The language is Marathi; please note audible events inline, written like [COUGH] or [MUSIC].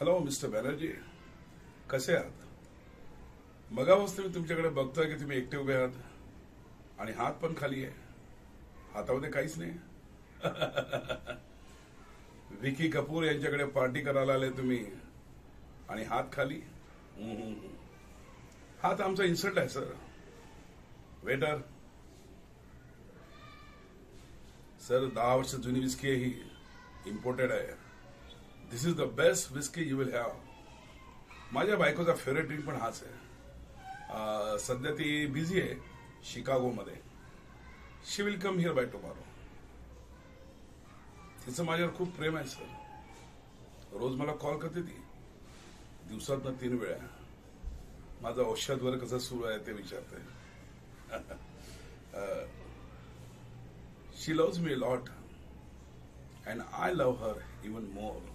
Hello mister Banerjee. कसे आहात? मगापासून मी तुमच्याकडे बघतोय की तुम्ही एकटे उभे आहात. आणि हात पण खाली आहे. हातामध्ये काहीच नाही. [LAUGHS] विकी कपूर यांच्याकडे पार्टी करायला आले तुम्ही. आणि हात खाली? हात हा तर आमचा इन्सल्ट आहे सर. वेटर. सर दहा वर्ष जुनी विस्की ही इम्पोर्टेड आहे. This is the best whisky you will have माझ्या बायकोचा फेवरेट ड्रिंक पण हाच आहे. सध्या ती बिझी आहे शिकागोमध्ये. She will come here by tomorrow तिचं माझ्यावर खूप प्रेम आहे सर रोज मला कॉल करते ती. दिवसातनं तीन वेळा. माझं औषध वर कसं सुरू आहे ते विचारते. She loves me lot and I love her even more